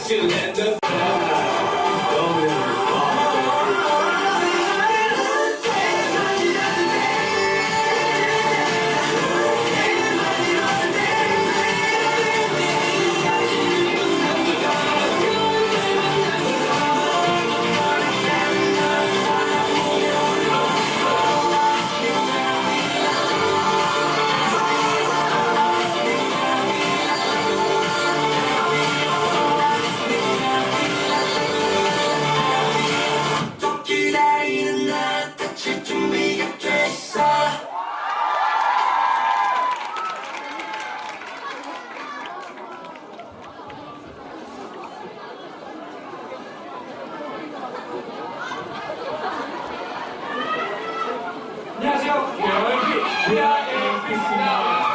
Got your leather 열기 위아에입니다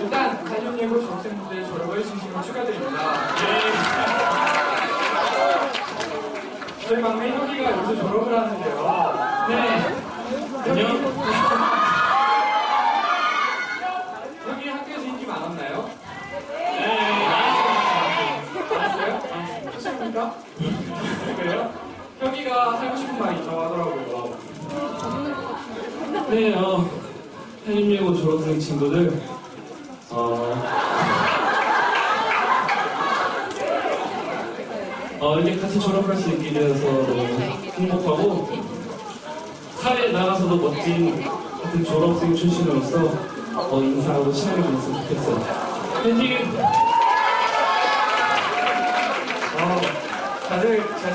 일단 4년예고 졸업생분들 졸업을 진심으로 축하드립니다. 저희 막내 혁이가 여기서 졸업을 하는데요. 네. 안녕. 혁이 학교에서 인기 많았나요? 네. 많았어요? 많았습니까? 그래요? 혁이가 하고 싶은 말이 있다고 하더라고요. 네, 어, 한림예고 졸업생 친구들, 어, 어, 이렇게 같이 졸업할 수 있게 되어서 너무 행복하고, 사회에 나가서도 멋진 같은 졸업생 출신으로서 어, 인사하고 친하게 지냈으면 좋겠어요. 화이팅! 어, 다들 잘